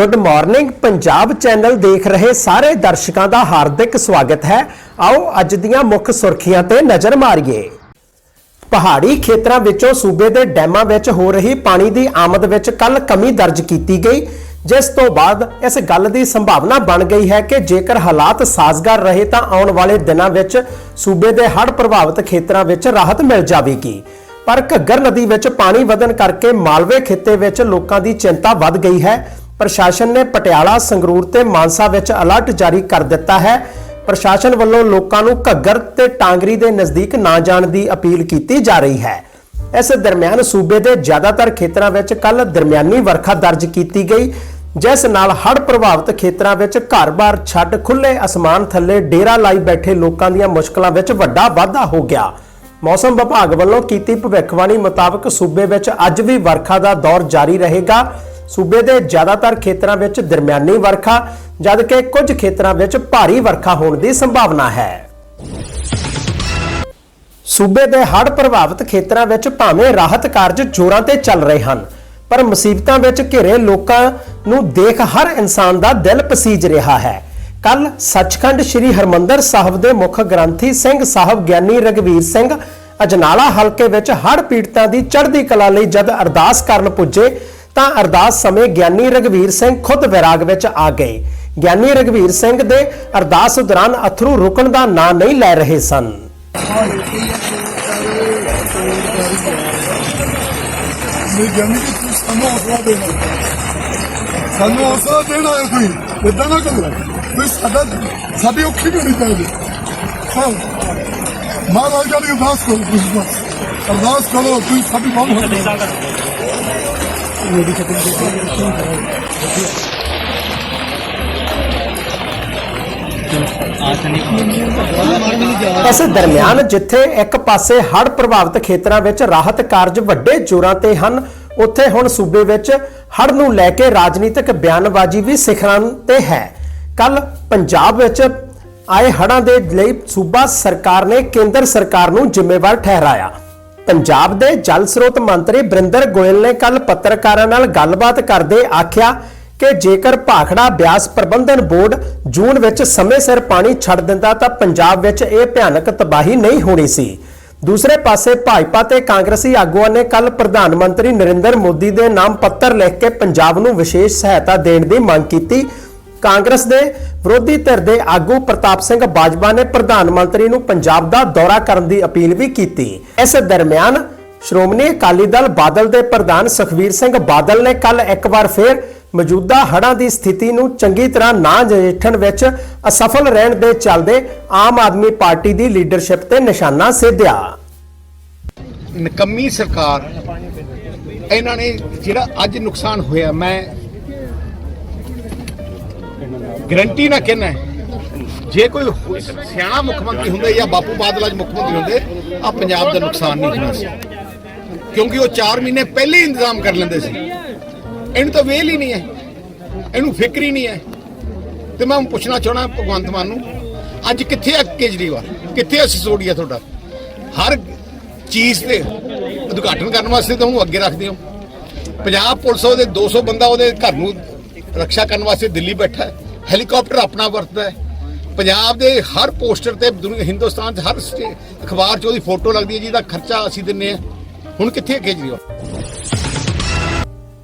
Good morning Punjab channel ਦੇਖ ਰਹੇ ਸਾਰੇ ਦਰਸ਼ਕਾਂ ਦਾ ਹਾਰਦਿਕ ਸਵਾਗਤ ਹੈ। ਆਓ ਅੱਜ ਦੀਆਂ ਮੁੱਖ ਸੁਰਖੀਆਂ ਤੇ ਨਜ਼ਰ ਮਾਰੀਏ। ਪਹਾੜੀ ਖੇਤਰਾਂ ਵਿੱਚੋਂ ਸੂਬੇ ਦੇ ਡੈਮਾਂ ਵਿੱਚ ਹੋ ਰਹੀ ਪਾਣੀ ਦੀ ਆਮਦ ਵਿੱਚ ਕੱਲ ਕਮੀ ਦਰਜ ਕੀਤੀ ਗਈ। ਜਿਸ ਤੋਂ ਬਾਅਦ ਇਸ ਗੱਲ ਦੀ ਸੰਭਾਵਨਾ ਬਣ ਗਈ ਹੈ ਕਿ ਜੇਕਰ ਹਾਲਾਤ ਸਾਜ਼ਗਾਰ ਰਹੇ ਤਾਂ ਆਉਣ ਵਾਲੇ ਦਿਨਾਂ ਵਿੱਚ ਸੂਬੇ ਦੇ ਹੜ੍ਹ ਪ੍ਰਭਾਵਿਤ ਖੇਤਰਾਂ ਵਿੱਚ ਰਾਹਤ ਮਿਲ ਜਾਵੇਗੀ। ਪਰ ਘੱਗਰ ਨਦੀ ਵਿੱਚ ਪਾਣੀ ਵਧਣ ਕਰਕੇ ਮਾਲਵੇ ਖਿੱਤੇ ਵਿੱਚ ਲੋਕਾਂ ਦੀ ਚਿੰਤਾ ਵੱਧ ਗਈ ਹੈ। ਪ੍ਰਸ਼ਾਸਨ ਨੇ ਪਟਿਆਲਾ, ਸੰਗਰੂਰ ਤੇ ਮਾਨਸਾ ਵਿੱਚ ਅਲਰਟ ਜਾਰੀ ਕਰ ਦਿੱਤਾ ਹੈ। ਪ੍ਰਸ਼ਾਸਨ ਵੱਲੋਂ ਲੋਕਾਂ ਨੂੰ ਘੱਗਰ ਤੇ ਟਾਂਗਰੀ ਦੇ ਨਜ਼ਦੀਕ ਨਾ ਜਾਣ ਦੀ ਅਪੀਲ ਕੀਤੀ ਜਾ ਰਹੀ ਹੈ। ਇਸ ਦਰਮਿਆਨ ਸੂਬੇ ਦੇ ਜ਼ਿਆਦਾਤਰ ਖੇਤਰਾਂ ਵਿੱਚ ਕੱਲ ਦਰਮਿਆਨੀ ਵਰਖਾ ਦਰਜ ਕੀਤੀ ਗਈ, ਜਿਸ ਨਾਲ ਹੜ੍ਹ ਪ੍ਰਭਾਵਿਤ ਖੇਤਰਾਂ ਵਿੱਚ ਘਰ-ਬਾਰ ਛੱਡ ਖੁੱਲੇ ਅਸਮਾਨ ਥੱਲੇ ਡੇਰਾ ਲਾਈ ਬੈਠੇ ਲੋਕਾਂ ਦੀਆਂ ਮੁਸ਼ਕਲਾਂ ਵਿੱਚ ਵੱਡਾ ਵਾਧਾ ਹੋ ਗਿਆ। ਮੌਸਮ ਵਿਭਾਗ ਵੱਲੋਂ ਕੀਤੀ ਭਵਿੱਖਬਾਣੀ ਮੁਤਾਬਕ ਸੂਬੇ ਵਿੱਚ ਅੱਜ ਵੀ ਵਰਖਾ ਦਾ ਦੌਰ ਜਾਰੀ ਰਹੇਗਾ। ਸੂਬੇ ਦੇ ਜ਼ਿਆਦਾਤਰ ਖੇਤਰਾਂ ਵਿੱਚ ਦਰਮਿਆਨੀ ਵਰਖਾ ਜਦਕਿ ਕੁਝ ਖੇਤਰਾਂ ਵਿੱਚ ਭਾਰੀ ਵਰਖਾ ਹੋਣ ਦੀ ਸੰਭਾਵਨਾ ਹੈ। ਸੂਬੇ ਦੇ ਹੜ੍ਹ ਪ੍ਰਭਾਵਿਤ ਖੇਤਰਾਂ ਵਿੱਚ ਭਾਵੇਂ ਰਾਹਤ ਕਾਰਜ ਜ਼ੋਰਾਂ ਤੇ ਚੱਲ ਰਹੇ ਹਨ, ਪਰ ਮੁਸੀਬਤਾਂ ਵਿੱਚ ਘਿਰੇ ਲੋਕਾਂ ਨੂੰ ਦੇਖ ਹਰ ਇਨਸਾਨ ਦਾ ਦਿਲ ਪਸੀਜ ਰਿਹਾ ਹੈ। ਕੱਲ ਸੱਚਖੰਡ ਸ੍ਰੀ ਹਰਮੰਦਰ ਸਾਹਿਬ ਦੇ ਮੁੱਖ ਗ੍ਰੰਥੀ ਸਿੰਘ ਸਾਹਿਬ ਗਿਆਨੀ ਰਗਵੀਰ ਸਿੰਘ ਅਜਨਾਲਾ ਹਲਕੇ ਵਿੱਚ ਹੜ੍ਹ ਪੀੜਤਾਂ ਦੀ ਚੜ੍ਹਦੀ ਕਲਾ ਲਈ ਜਦ ਅਰਦਾਸ ਕਰਨ ਪੁੱਜੇ ਤਾਂ ਅਰਦਾਸ ਸਮੇਂ ਗਿਆਨੀ ਰਗਵੀਰ ਸਿੰਘ ਖੁਦ ਵਿਰਾਗ ਵਿੱਚ ਆ ਗਏ। ਗਿਆਨੀ ਰਗਵੀਰ ਸਿੰਘ ਦੇ ਅਰਦਾਸ ਦੌਰਾਨ ਅਥਰੂ ਰੁਕਣ ਦਾ ਨਾਂ ਨਹੀਂ ਲੈ ਰਹੇ ਸਨ। ਸਾਨੂੰ ਹੌਸਲਾ ਦੇਣਾ। ਹੈ ਕੋਈ। ਇਦਾਂ ਨਾ ਕਰੋ। ਕੋਈ ਸਾਡਾ ਸਾਡੀ ਔਖੀ ਨਹੀਂ ਚਾਹੀਦੀ ਹਾਂ। ਮਹਾਰਾਜ ਜੀ, ਅਰਦਾਸ ਕਰੋ ਤੁਸੀਂ ਅਰਦਾਸ ਕਰੋ, ਤੁਸੀਂ ਸਾਡੀ ਬਹੁਤ ਹੌਸਲਾ ਇਸ ਦਰਮਿਆਨ ਜਿੱਥੇ ਇੱਕ ਪਾਸੇ ਹੜ੍ਹ ਪ੍ਰਭਾਵਿਤ ਖੇਤਰਾਂ ਵਿੱਚ ਰਾਹਤ ਕਾਰਜ ਵੱਡੇ ਜ਼ੋਰਾਂ ਤੇ ਹਨ, ਉੱਥੇ ਹੁਣ ਸੂਬੇ ਵਿੱਚ ਹੜ੍ਹ ਨੂੰ ਲੈ ਕੇ ਰਾਜਨੀਤਿਕ ਬਿਆਨਬਾਜ਼ੀ ਵੀ ਸਿਖਰਾਂ ਤੇ ਹੈ। ਕੱਲ ਪੰਜਾਬ ਵਿੱਚ ਆਏ ਹੜ੍ਹਾਂ ਦੇ ਲਈ ਸੂਬਾ ਸਰਕਾਰ ਨੇ ਕੇਂਦਰ ਸਰਕਾਰ ਨੂੰ ਜ਼ਿੰਮੇਵਾਰ ਠਹਿਰਾਇਆ। ਪੰਜਾਬ ਦੇ ਜਲ ਸਰੋਤ ਮੰਤਰੀ ਬਰਿੰਦਰ ਗੋਇਲ ਨੇ ਕੱਲ ਪੱਤਰਕਾਰਾਂ ਨਾਲ ਗੱਲਬਾਤ ਕਰਦੇ ਆਖਿਆ ਕਿ ਜੇਕਰ ਭਾਖੜਾ ਬਿਆਸ ਪ੍ਰਬੰਧਨ ਬੋਰਡ ਜੂਨ ਵਿੱਚ ਸਮੇਂ ਸਿਰ ਪਾਣੀ ਛੱਡ ਦਿੰਦਾ ਤਾਂ ਪੰਜਾਬ ਵਿੱਚ ਇਹ ਭਿਆਨਕ ਤਬਾਹੀ ਨਹੀਂ ਹੋਣੀ ਸੀ। ਦੂਸਰੇ ਪਾਸੇ ਭਾਜਪਾ ਤੇ ਕਾਂਗਰਸੀ ਆਗੂਆਂ ਨੇ ਕੱਲ ਪ੍ਰਧਾਨ ਮੰਤਰੀ ਨਰਿੰਦਰ ਮੋਦੀ ਦੇ ਨਾਮ ਪੱਤਰ ਲਿਖ ਕੇ ਪੰਜਾਬ ਨੂੰ ਵਿਸ਼ੇਸ਼ ਸਹਾਇਤਾ ਦੇਣ ਦੀ ਮੰਗ ਕੀਤੀ। ਕਾਂਗਰਸ ਦੇ ਵਿਰੋਧੀ ਧਿਰ ਦੇ ਆਗੂ ਪ੍ਰਤਾਪ ਸਿੰਘ ਬਾਜਵਾ ਨੇ ਪ੍ਰਧਾਨ ਮੰਤਰੀ ਨੂੰ ਪੰਜਾਬ ਦਾ ਦੌਰਾ ਕਰਨ ਦੀ ਅਪੀਲ ਵੀ ਕੀਤੀ। ਇਸ ਦਰਮਿਆਨ ਸ਼੍ਰੋਮਣੀ ਅਕਾਲੀ ਦਲ ਬਾਦਲ ਦੇ ਪ੍ਰਧਾਨ ਸੁਖਵੀਰ ਸਿੰਘ ਬਾਦਲ ਨੇ ਕੱਲ ਇੱਕ ਵਾਰ ਫਿਰ ਮੌਜੂਦਾ ਹੜ੍ਹਾਂ ਦੀ ਸਥਿਤੀ ਨੂੰ ਚੰਗੀ ਤਰ੍ਹਾਂ ਨਾ ਨਜਿੱਠਣ ਵਿੱਚ ਅਸਫਲ ਰਹਿਣ ਦੇ ਚੱਲਦੇ ਆਮ ਆਦਮੀ ਪਾਰਟੀ ਦੀ ਲੀਡਰਸ਼ਿਪ ਤੇ ਨਿਸ਼ਾਨਾ ਸਾਧਿਆ। ਨਕੰਮੀ ਸਰਕਾਰ, ਇਹਨਾਂ ਨੇ ਜਿਹੜਾ ਅੱਜ ਨੁਕਸਾਨ ਹੋਇਆ, ਮੈਂ ਗਰੰਟੀ ਨਾ ਕਹਿਣਾ ਜੇ ਕੋਈ ਸਿਆਣਾ ਮੁੱਖ ਮੰਤਰੀ ਹੁੰਦੇ ਜਾਂ ਬਾਪੂ ਬਾਦਲ ਅੱਜ ਮੁੱਖ ਮੰਤਰੀ ਹੁੰਦੇ ਆ ਪੰਜਾਬ ਦਾ ਨੁਕਸਾਨ ਨਹੀਂ ਹੋਣਾ ਸੀ। ਕਿਉਂਕਿ ਉਹ 4 ਮਹੀਨੇ ਪਹਿਲੇ ਹੀ ਇੰਤਜ਼ਾਮ ਕਰ ਲੈਂਦੇ ਸੀ। ਇਹਨੂੰ ਤਾਂ ਵੇਲ ਹੀ ਨਹੀਂ ਹੈ। ਇਹਨੂੰ ਫਿਕਰ ਹੀ ਨਹੀਂ ਹੈ। ਤੇ ਮੈਂ ਹੁਣ ਪੁੱਛਣਾ ਚਾਹਣਾ ਭਗਵੰਤ ਮਾਨ ਨੂੰ, ਅੱਜ ਕਿੱਥੇ ਆ ਕੇਜਰੀਵਾਲ? ਕਿੱਥੇ ਆ ਸਿਸੋੜੀਆ ਤੁਹਾਡਾ? ਹਰ ਚੀਜ਼ ਤੇ ਉਦਘਾਟਨ ਕਰਨ ਵਾਸਤੇ ਤਾਂ ਉਹਨੂੰ ਅੱਗੇ ਰੱਖਦੇ ਹੋ। ਪੰਜਾਬ ਪੁਲਿਸ ਉਹਦੇ 200 ਬੰਦਾ ਉਹਦੇ ਘਰ ਨੂੰ ਰੱਖਿਆ ਕਰਨ ਵਾਸਤੇ ਦਿੱਲੀ ਬੈਠਾ ਹੈ। ਹੈਲੀਕਾਪਟਰ ਆਪਣਾ ਵਰਤਦਾ ਹੈ। ਪੰਜਾਬ ਦੇ ਹਰ ਪੋਸਟਰ ਤੇ ਹਿੰਦੁਸਤਾਨ 'ਚ ਹਰ ਅਖਬਾਰ 'ਚ ਉਹਦੀ ਫੋਟੋ ਲੱਗਦੀ ਹੈ ਜਿਹਦਾ ਖਰਚਾ ਅਸੀਂ ਦਿੰਨੇ ਆ। ਹੁਣ ਕਿੱਥੇ ਕੇਜਰੀਵਾਲ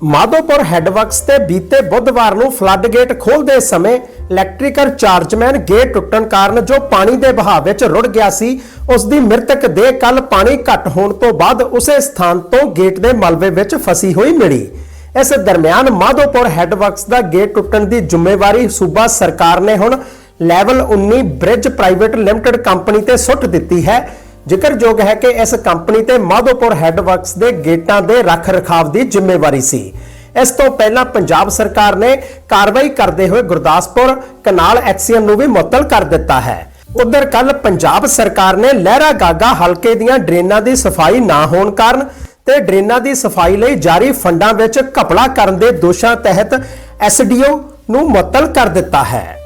ਮਾਧੋਪੁਰ ਹੈੱਡਵਰਕਸ ਤੇ ਬੀਤੇ ਬੁੱਧਵਾਰ ਨੂੰ ਫਲੱਡ ਗੇਟ ਖੋਲ੍ਹਦੇ ਸਮੇਂ ਇਲੈਕਟ੍ਰੀਕਲ ਚਾਰਜਮੈਨ ਗੇਟ ਟੁੱਟਣ ਕਾਰਨ ਜੋ ਪਾਣੀ ਦੇ ਵਹਾਅ ਵਿੱਚ ਰੁੜ ਗਿਆ ਸੀ ਉਸ ਦੀ ਮ੍ਰਿਤਕ ਦੇਹ ਕੱਲ ਪਾਣੀ ਘੱਟ ਹੋਣ ਤੋਂ ਬਾਅਦ ਉਸੇ ਸਥਾਨ ਤੋਂ ਗੇਟ ਦੇ ਮਲਬੇ ਵਿੱਚ ਫਸੀ ਹੋਈ ਮਿਲੀ। ਇਸ ਦਰਮਿਆਨ ਮਾਧੋਪੁਰ ਹੈੱਡਵਰਕਸ ਦਾ ਗੇਟ ਟੁੱਟਣ ਦੀ ਜ਼ਿੰਮੇਵਾਰੀ ਸੂਬਾ ਸਰਕਾਰ ਨੇ ਹੁਣ level 19 bridge private limited company ਤੇ ਸੁੱਟ ਦਿੱਤੀ ਹੈ। ਜ਼ਿਕਰਯੋਗ ਹੈ ਕਿ ਇਸ ਕੰਪਨੀ ਤੇ ਮਾਧੋਪੁਰ ਹੈੱਡਵਰਕਸ ਦੇ ਗੇਟਾਂ ਦੇ ਰੱਖ ਰਖਾਵ ਦੀ ਜ਼ਿੰਮੇਵਾਰੀ ਸੀ। ਇਸ ਤੋਂ ਪਹਿਲਾਂ ਪੰਜਾਬ ਸਰਕਾਰ ਨੇ ਕਾਰਵਾਈ ਕਰਦੇ ਹੋਏ ਗੁਰਦਾਸਪੁਰ, ਕਨਾਲ ਐਕਸੀਅਨ ਨੂੰ ਵੀ ਮੁਅੱਤਲ ਕਰ ਦਿੱਤਾ ਹੈ। ਉਧਰ ਕੱਲ ਪੰਜਾਬ ਸਰਕਾਰ ਨੇ ਲਹਿਰਾ ਗਾਗਾ ਹਲਕੇ ਦੀਆਂ ਡਰੇਨਾਂ ਦੀ ਸਫ਼ਾਈ ਨਾ ਹੋਣ ਕਾਰਨ ਤੇ ਡਰੇਨਾਂ ਦੀ ਸਫ਼ਾਈ ਲਈ ਜਾਰੀ ਫੰਡਾਂ ਵਿੱਚ ਘਪਲਾ ਕਰਨ ਦੇ ਦੋਸ਼ਾਂ ਤਹਿਤ ਐਸਡੀਓ ਨੂੰ ਮੁਅੱਤਲ ਕਰ ਦਿੱਤਾ ਹੈ।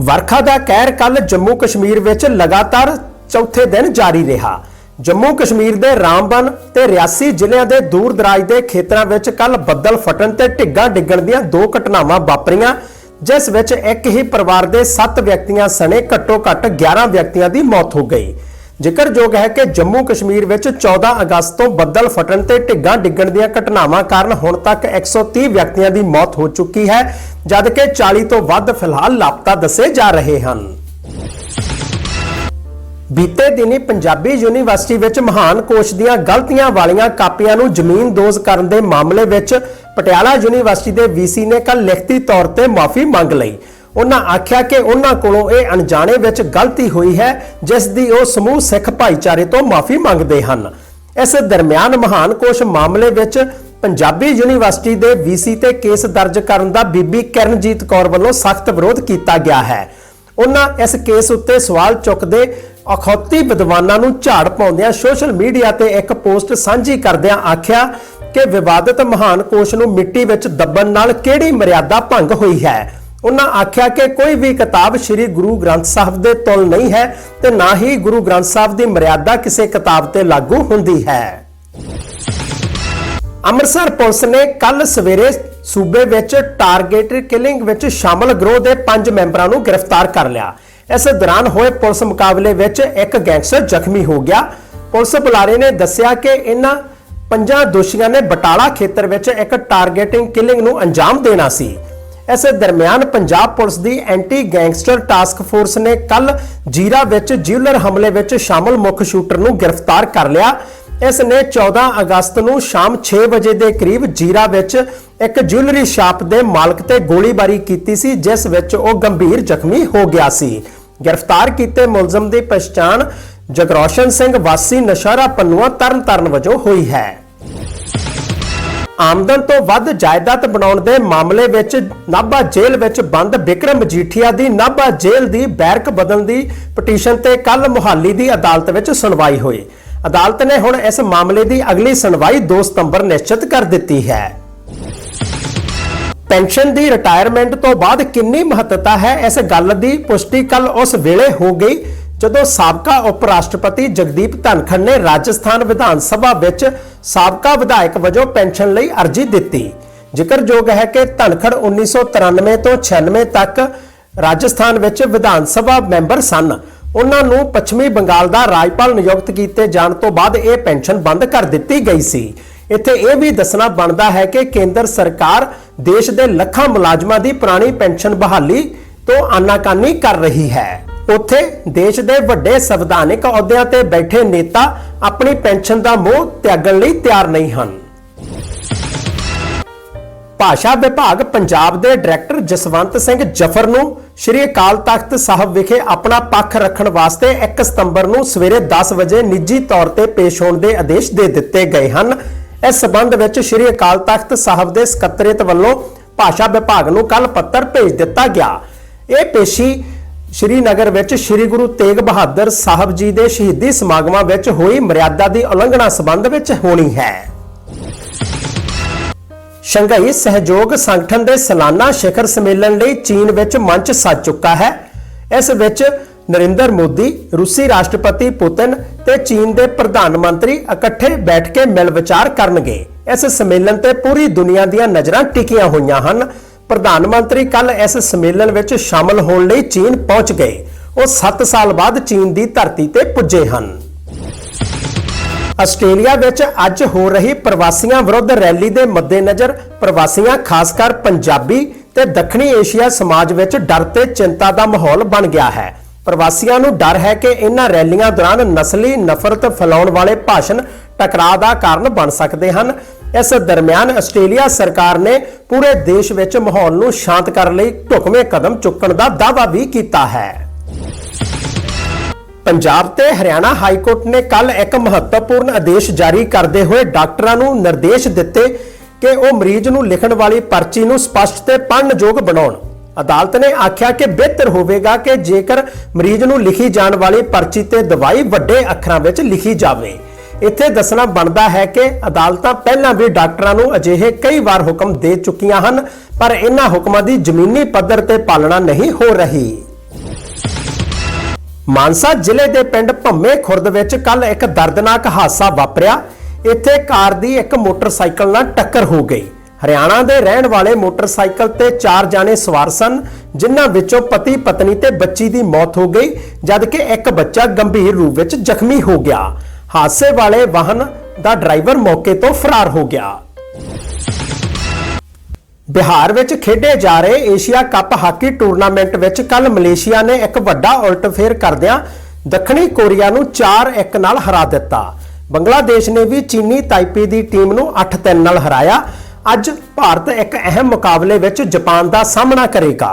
ਵਰਖਾ ਦਾ ਕਹਿਰ ਕੱਲ ਜੰਮੂ ਕਸ਼ਮੀਰ ਵਿੱਚ ਲਗਾਤਾਰ ਚੌਥੇ ਦਿਨ ਜਾਰੀ ਰਿਹਾ। ਜੰਮੂ ਕਸ਼ਮੀਰ ਦੇ ਰਾਮਬਨ ਤੇ ਰਿਆਸੀ ਜ਼ਿਲ੍ਹਿਆਂ ਦੇ ਦੂਰ ਦਰਾਜ ਦੇ ਖੇਤਰਾਂ ਵਿੱਚ ਕੱਲ ਬੱਦਲ ਫਟਣ ਤੇ ਢਿੱਗਾਂ ਡਿੱਗਣ ਦੀਆਂ ਦੋ ਘਟਨਾਵਾਂ ਵਾਪਰੀਆਂ, ਜਿਸ ਵਿੱਚ ਇੱਕ ਹੀ ਪਰਿਵਾਰ ਦੇ 7 ਵਿਅਕਤੀਆਂ ਸਣੇ ਘੱਟੋ-ਘੱਟ 11 ਵਿਅਕਤੀਆਂ ਦੀ ਮੌਤ ਹੋ ਗਈ। ਜ਼ਿਕਰਯੋਗ ਹੈ ਕਿ ਜੰਮੂ ਕਸ਼ਮੀਰ ਵਿੱਚ 14 ਅਗਸਤ ਤੋਂ ਬੱਦਲ ਫਟਣ ਤੇ ਢਿੱਗਾਂ ਡਿੱਗਣ ਦੀਆਂ ਘਟਨਾਵਾਂ ਕਾਰਨ ਹੁਣ ਤੱਕ 130 ਵਿਅਕਤੀਆਂ ਦੀ ਮੌਤ ਹੋ ਚੁੱਕੀ ਹੈ, ਜਦਕਿ 40 ਤੋਂ ਵੱਧ ਫਿਲਹਾਲ ਲਾਪਤਾ ਦੱਸੇ ਜਾ ਰਹੇ ਹਨ। ਬੀਤੇ ਦਿਨੀ ਪੰਜਾਬੀ ਯੂਨੀਵਰਸਿਟੀ ਵਿੱਚ ਮਹਾਨ ਕੋਸ਼ ਦੀਆਂ ਗਲਤੀਆਂ ਵਾਲੀਆਂ ਕਾਪੀਆਂ ਨੂੰ ਜ਼ਮੀਨਦੋਜ਼ ਕਰਨ ਦੇ ਮਾਮਲੇ ਵਿੱਚ ਪਟਿਆਲਾ ਯੂਨੀਵਰਸਿਟੀ ਦੇ ਵੀਸੀ ਨੇ ਕੱਲ ਲਿਖਤੀ ਤੌਰ ਤੇ ਮਾਫੀ ਮੰਗ ਲਈ। ਉਹਨਾਂ ਆਖਿਆ ਕਿ ਉਹਨਾਂ ਕੋਲੋਂ ਇਹ ਅਣਜਾਣੇ ਵਿੱਚ ਗਲਤੀ ਹੋਈ ਹੈ, ਜਿਸ ਦੀ ਉਹ ਸਮੂਹ ਸਿੱਖ ਭਾਈਚਾਰੇ ਤੋਂ ਮਾਫੀ ਮੰਗਦੇ ਹਨ। ਇਸ ਦਰਮਿਆਨ ਮਹਾਨ ਕੋਸ਼ ਮਾਮਲੇ ਵਿੱਚ ਪੰਜਾਬੀ ਯੂਨੀਵਰਸਿਟੀ ਦੇ ਵੀਸੀ ਤੇ ਕੇਸ ਦਰਜ ਕਰਨ ਦਾ ਬੀਬੀ ਕਿਰਨਜੀਤ ਕੌਰ ਵੱਲੋਂ ਸਖਤ ਵਿਰੋਧ ਕੀਤਾ ਗਿਆ ਹੈ। ਉਹਨਾਂ ਇਸ ਕੇਸ ਉੱਤੇ ਸਵਾਲ ਚੁੱਕਦੇ ਅਖੌਤੀ ਵਿਦਵਾਨਾਂ ਨੂੰ ਝਾੜ ਪਾਉਂਦਿਆਂ ਸੋਸ਼ਲ ਮੀਡੀਆ ਤੇ ਇੱਕ ਪੋਸਟ ਸਾਂਝੀ ਕਰਦਿਆਂ ਆਖਿਆ ਕਿ ਵਿਵਾਦਿਤ ਮਹਾਨ ਕੋਸ਼ ਨੂੰ ਮਿੱਟੀ ਵਿੱਚ ਦੱਬਣ ਨਾਲ ਕਿਹੜੀ ਮਰਿਆਦਾ ਭੰਗ ਹੋਈ ਹੈ? ਉਹਨਾਂ ਆਖਿਆ ਕਿ ਕੋਈ ਵੀ ਕਿਤਾਬ ਸ੍ਰੀ ਗੁਰੂ ਗ੍ਰੰਥ ਸਾਹਿਬ ਦੇ ਤੁਲ ਨਹੀਂ ਹੈ ਤੇ ਨਾ ਹੀ ਗੁਰੂ ਗ੍ਰੰਥ ਸਾਹਿਬ ਦੀ ਮਰਿਆਦਾ ਕਿਸੇ ਕਿਤਾਬ ਤੇ ਲਾਗੂ ਹੁੰਦੀ ਹੈ। ਅੰਮ੍ਰਿਤਸਰ ਪੁਲਿਸ ਨੇ ਕੱਲ ਸਵੇਰੇ ਸੂਬੇ ਵਿੱਚ ਟਾਰਗੇਟ ਕਿਲਿੰਗ ਵਿੱਚ ਸ਼ਾਮਲ ਗਰੋਹ ਦੇ 5 ਮੈਂਬਰਾਂ ਨੂੰ ਗ੍ਰਿਫਤਾਰ ਕਰ ਲਿਆ। ਇਸ ਦੌਰਾਨ ਹੋਏ ਪੁਲਿਸ ਮੁਕਾਬਲੇ ਵਿੱਚ ਇੱਕ ਗੈਂਗਸਟਰ ਜ਼ਖਮੀ ਹੋ ਗਿਆ। ਪੁਲਿਸ ਬੁਲਾਰੇ ਨੇ ਦੱਸਿਆ ਕਿ ਇਹਨਾਂ ਪੰਜਾਂ ਦੋਸ਼ੀਆਂ ਨੇ ਬਟਾਲਾ ਖੇਤਰ ਵਿੱਚ ਇੱਕ ਟਾਰਗੇਟਿੰਗ ਕਿਲਿੰਗ ਨੂੰ ਅੰਜਾਮ ਦੇਣਾ ਸੀ। ਇਸ ਦਰਮਿਆਨ ਪੰਜਾਬ ਪੁਲਿਸ ਦੀ ਐਂਟੀ ਗੈਂਗਸਟਰ ਟਾਸਕ ਫੋਰਸ ਨੇ ਕੱਲ ਜੀਰਾ ਵਿੱਚ ਜਿਊਲਰ ਹਮਲੇ ਵਿੱਚ ਸ਼ਾਮਲ ਮੁੱਖ ਸ਼ੂਟਰ ਨੂੰ ਗ੍ਰਿਫਤਾਰ ਕਰ ਲਿਆ। ਇਸ ਨੇ 14 ਅਗਸਤ ਨੂੰ ਸ਼ਾਮ 6 ਵਜੇ ਦੇ ਕਰੀਬ ਜੀਰਾ ਵਿੱਚ ਇੱਕ ਜਿਊਲਰੀ ਸ਼ਾਪ ਦੇ ਮਾਲਕ ਤੇ ਗੋਲੀਬਾਰੀ ਕੀਤੀ ਸੀ, ਜਿਸ ਵਿੱਚ ਉਹ ਗੰਭੀਰ ਜ਼ਖਮੀ ਹੋ ਗਿਆ ਸੀ। ਗ੍ਰਿਫਤਾਰ ਕੀਤੇ ਮੁਲਜ਼ਮ ਦੀ ਪਛਾਣ ਜਗਰੋਸ਼ਨ ਸਿੰਘ ਵਾਸੀ ਨਸ਼ਾਰਾ ਪੰਨੂਆ ਤਰਨਤਾਰਨ ਵਜੋਂ ਹੋਈ ਹੈ। ਆਮਦਨ ਤੋਂ ਵੱਧ ਜਾਇਦਾਦ ਬਣਾਉਣ ਦੇ ਮਾਮਲੇ ਵਿੱਚ ਨਾਭਾ ਜੇਲ੍ਹ ਵਿੱਚ ਬੰਦ ਵਿਕਰਮ ਮਜੀਠੀਆ ਦੀ ਨਾਭਾ ਜੇਲ੍ਹ ਦੀ ਬੈਰਕ ਬਦਲਣ ਦੀ ਪਟੀਸ਼ਨ ਤੇ ਕੱਲ ਮੁਹਾਲੀ ਦੀ ਅਦਾਲਤ ਵਿੱਚ ਸੁਣਵਾਈ ਹੋਈ। ਅਦਾਲਤ ਨੇ ਹੁਣ ਇਸ ਮਾਮਲੇ ਦੀ ਅਗਲੀ ਸੁਣਵਾਈ 2 ਸਤੰਬਰ ਨਿਸ਼ਚਿਤ ਕਰ ਦਿੱਤੀ ਹੈ। ਪੈਨਸ਼ਨ ਦੀ ਰਿਟਾਇਰਮੈਂਟ ਤੋਂ ਬਾਅਦ ਕਿੰਨੀ ਮਹੱਤਤਾ ਹੈ ਇਸ ਗੱਲ ਦੀ ਪੁਸ਼ਟੀ ਕੱਲ ਉਸ ਵੇਲੇ ਹੋ ਗਈ। ਜਦੋਂ ਸਾਬਕਾ ਉਪ ਰਾਸ਼ਟਰਪਤੀ ਜਗਦੀਪ ਧਨਖੜ ਨੇ ਰਾਜਸਥਾਨ ਵਿਧਾਨ ਸਭਾ ਵਿੱਚ ਸਾਬਕਾ ਵਿਧਾਇਕ ਵਜੋਂ ਪੈਨਸ਼ਨ ਲਈ ਅਰਜ਼ੀ ਦਿੱਤੀ। ਜ਼ਿਕਰਯੋਗ ਹੈ ਕਿ ਧਨਖੜ 1993 ਤੋਂ 96 ਤੱਕ ਰਾਜਸਥਾਨ ਵਿੱਚ ਵਿਧਾਨ ਸਭਾ ਮੈਂਬਰ ਸਨ। ਉਹਨਾਂ ਨੂੰ ਪੱਛਮੀ ਬੰਗਾਲ ਦਾ ਰਾਜਪਾਲ ਨਿਯੁਕਤ ਕੀਤੇ ਜਾਣ ਤੋਂ ਬਾਅਦ ਇਹ ਪੈਨਸ਼ਨ ਬੰਦ ਕਰ ਦਿੱਤੀ ਗਈ ਸੀ। ਇੱਥੇ ਇਹ ਵੀ ਦੱਸਣਾ ਬਣਦਾ ਹੈ ਕਿ ਕੇਂਦਰ ਸਰਕਾਰ ਦੇਸ਼ ਦੇ ਲੱਖਾਂ ਮੁਲਾਜ਼ਮਾਂ ਦੀ ਪੁਰਾਣੀ ਪੈਨਸ਼ਨ ਬਹਾਲੀ ਤੋਂ ਆਨਾਕਾਨੀ ਕਰ ਰਹੀ ਹੈ। ਉੱਥੇ ਦੇਸ਼ ਦੇ ਵੱਡੇ ਸੰਵਿਧਾਨਿਕ ਅਹੁਦਿਆਂ ਤੇ ਬੈਠੇ ਨੇਤਾ ਆਪਣੀ ਪੈਨਸ਼ਨ ਦਾ ਮੋਹ ਤਿਆਗਣ ਲਈ ਤਿਆਰ ਨਹੀਂ ਹਨ। ਭਾਸ਼ਾ ਵਿਭਾਗ ਪੰਜਾਬ ਦੇ ਡਾਇਰੈਕਟਰ ਜਸਵੰਤ ਸਿੰਘ ਜਫਰ ਨੂੰ ਸ਼੍ਰੀ ਅਕਾਲ ਤਖਤ ਸਾਹਿਬ ਵਿਖੇ ਆਪਣਾ ਪੱਖ ਰੱਖਣ ਵਾਸਤੇ 1 ਸਤੰਬਰ ਨੂੰ ਸਵੇਰੇ 10 ਵਜੇ ਨਿੱਜੀ ਤੌਰ ਤੇ ਪੇਸ਼ ਹੋਣ ਦੇ ਆਦੇਸ਼ ਦੇ ਦਿੱਤੇ ਗਏ ਹਨ। ਇਸ ਸਬੰਧ ਵਿੱਚ ਸ਼੍ਰੀ ਅਕਾਲ ਤਖਤ ਸਾਹਿਬ ਦੇ ਸਕੱਤਰੇਤ ਵੱਲੋਂ ਭਾਸ਼ਾ ਵਿਭਾਗ ਨੂੰ ਕੱਲ ਪੱਤਰ ਭੇਜ ਦਿੱਤਾ ਗਿਆ। ਇਹ ਪੇਸ਼ੀ ਸ਼੍ਰੀਨਗਰ ਵਿੱਚ ਸ਼੍ਰੀ ਗੁਰੂ ਤੇਗ ਬਹਾਦਰ ਸਾਹਿਬ ਜੀ ਦੇ ਸ਼ਹੀਦੀ ਸਮਾਗਮਾਂ ਵਿੱਚ ਹੋਈ ਮਰਿਆਦਾ ਦੀ ਉਲੰਘਣਾ ਸਬੰਧ ਵਿੱਚ ਹੋਣੀ ਹੈ। ਸ਼ੰਘਾਈ ਸਹਿਯੋਗ ਸੰਗਠਨ ਦੇ ਸਾਲਾਨਾ ਸਿਖਰ ਸੰਮੇਲਨ ਲਈ ਚੀਨ ਵਿੱਚ ਮੰਚ ਸੱਜ ਚੁੱਕਾ ਹੈ। ਇਸ ਵਿੱਚ ਨਰਿੰਦਰ ਮੋਦੀ, ਰੂਸੀ ਰਾਸ਼ਟਰਪਤੀ ਪੁਤਿਨ ਤੇ ਚੀਨ ਦੇ ਪ੍ਰਧਾਨ ਮੰਤਰੀ ਇਕੱਠੇ ਬੈਠ ਕੇ ਮਿਲ ਵਿਚਾਰ ਕਰਨਗੇ। ਇਸ ਸੰਮੇਲਨ ਤੇ ਪੂਰੀ ਦੁਨੀਆ ਦੀਆਂ ਨਜ਼ਰਾਂ ਟਿਕੀਆਂ ਹੋਈਆਂ ਹਨ। ਪ੍ਰਧਾਨ ਮੰਤਰੀ ਕੱਲ ਇਸ ਸੰਮੇਲਨ ਵਿੱਚ ਸ਼ਾਮਲ ਹੋਣ ਲਈ ਚੀਨ ਪਹੁੰਚ ਗਏ। ਉਹ 7 ਸਾਲ ਬਾਅਦ ਚੀਨ ਦੀ ਧਰਤੀ ਤੇ ਪੁੱਜੇ ਹਨ। ਆਸਟ੍ਰੇਲੀਆ ਵਿੱਚ ਅੱਜ ਹੋ ਰਹੀ ਪ੍ਰਵਾਸੀਆਂ ਵਿਰੁੱਧ ਰੈਲੀ ਦੇ ਮੱਦੇਨਜ਼ਰ ਪ੍ਰਵਾਸੀਆਂ, ਖਾਸ ਕਰ ਪੰਜਾਬੀ ਤੇ ਦੱਖਣੀ ਏਸ਼ੀਆ ਸਮਾਜ ਵਿੱਚ ਡਰ ਤੇ ਚਿੰਤਾ ਦਾ ਮਾਹੌਲ ਬਣ ਗਿਆ ਹੈ। ਪ੍ਰਵਾਸੀਆਂ ਨੂੰ ਡਰ ਹੈ ਕਿ ਇਹਨਾਂ ਰੈਲੀਆਂ ਦੌਰਾਨ ਨਸਲੀ ਨਫ਼ਰਤ ਫੈਲਾਉਣ ਵਾਲੇ ਭਾਸ਼ਣ ਟਕਰਾਅ ਦਾ ਕਾਰਨ ਬਣ ਸਕਦੇ ਹਨ। ਇਸ ਦਰਮਿਆਨ ਆਸਟ੍ਰੇਲੀਆ ਸਰਕਾਰ ਨੇ ਪੂਰੇ ਦੇਸ਼ ਵਿੱਚ ਮਾਹੌਲ ਨੂੰ ਸ਼ਾਂਤ ਕਰਨ ਲਈ ਢੁਕਵੇਂ ਕਦਮ ਚੁੱਕਣ ਦਾ ਦਾਅਵਾ ਵੀ ਕੀਤਾ ਹੈ। ਪੰਜਾਬ ਤੇ ਹਰਿਆਣਾ ਹਾਈ ਕੋਰਟ ਨੇ ਕੱਲ ਇੱਕ ਮਹੱਤਵਪੂਰਨ ਆਦੇਸ਼ ਜਾਰੀ ਕਰਦੇ ਹੋਏ ਡਾਕਟਰਾਂ ਨੂੰ ਨਿਰਦੇਸ਼ ਦਿੱਤੇ ਕਿ ਉਹ ਮਰੀਜ਼ ਨੂੰ ਲਿਖਣ ਵਾਲੀ ਪਰਚੀ ਨੂੰ ਸਪਸ਼ਟ ਤੇ ਪੜਨਯੋਗ ਬਣਾਉਣ। ਅਦਾਲਤ ਨੇ ਆਖਿਆ ਕਿ ਬਿਹਤਰ ਹੋਵੇਗਾ ਕਿ ਜੇਕਰ ਮਰੀਜ਼ ਨੂੰ ਲਿਖੀ ਜਾਣ ਵਾਲੀ ਪਰਚੀ ਤੇ ਦਵਾਈ ਵੱਡੇ ਅੱਖਰਾਂ ਵਿੱਚ ਲਿਖੀ ਜਾਵੇ। ਇੱਥੇ ਦੱਸਣਾ ਬਣਦਾ ਹੈ ਕਿ ਅਦਾਲਤਾਂ ਪਹਿਲਾਂ ਵੀ ਡਾਕਟਰਾਂ ਨੂੰ ਅਜਿਹੇ ਕਈ ਵਾਰ ਹੁਕਮ ਦੇ ਚੁੱਕੀਆਂ ਹਨ, ਪਰ ਇਹਨਾਂ ਹੁਕਮਾਂ ਦੀ ਜ਼ਮੀਨੀ ਪੱਧਰ ਤੇ ਪਾਲਣਾ ਨਹੀਂ ਹੋ ਰਹੀ। ਮਾਨਸਾ ਜ਼ਿਲ੍ਹੇ ਦੇ ਪਿੰਡ ਭੰਮੇ ਖੁਰਦ ਵਿੱਚ ਕੱਲ ਇੱਕ ਦਰਦਨਾਕ ਹਾਦਸਾ ਵਾਪਰਿਆ। ਇੱਥੇ ਕਾਰ ਦੀ ਇੱਕ ਮੋਟਰਸਾਈਕਲ ਨਾਲ ਟੱਕਰ ਹੋ ਗਈ। ਹਰਿਆਣਾ ਦੇ ਰਹਿਣ ਵਾਲੇ ਮੋਟਰਸਾਈਕਲ ਤੇ ਚਾਰ ਜਾਣੇ ਸਵਾਰ ਸਨ, ਜਿਨ੍ਹਾਂ ਵਿੱਚੋਂ ਪਤੀ ਪਤਨੀ ਤੇ ਬੱਚੀ ਦੀ ਮੌਤ ਹੋ ਗਈ, ਜਦਕਿ ਇੱਕ ਬੱਚਾ ਗੰਭੀਰ ਰੂਪ ਵਿੱਚ ਜ਼ਖਮੀ ਹੋ ਗਿਆ। ਹਾਦਸੇ ਵਾਲੇ ਵਾਹਨ ਦਾ ਡਰਾਈਵਰ ਮੌਕੇ ਤੋਂ ਫਰਾਰ ਹੋ ਗਿਆ। ਬਿਹਾਰ ਵਿੱਚ ਖੇਡੇ ਜਾ ਰਹੇ ਏਸ਼ੀਆ ਕੱਪ ਹਾਕੀ ਟੂਰਨਾਮੈਂਟ ਵਿੱਚ ਕੱਲ ਮਲੇਸ਼ੀਆ ਨੇ ਇੱਕ ਵੱਡਾ ਉਲਟਫੇਰ ਕਰਦਿਆਂ ਦੱਖਣੀ ਕੋਰੀਆ ਨੂੰ 4-1 ਨਾਲ ਹਰਾ ਦਿੱਤਾ। ਬੰਗਲਾਦੇਸ਼ ਨੇ ਵੀ ਚੀਨੀ ਤਾਈਪੇ ਦੀ ਟੀਮ ਨੂੰ 8-3 ਨਾਲ ਹਰਾਇਆ। ਅੱਜ ਭਾਰਤ ਇੱਕ ਅਹਿਮ ਮੁਕਾਬਲੇ ਵਿੱਚ ਜਾਪਾਨ ਦਾ ਸਾਹਮਣਾ ਕਰੇਗਾ।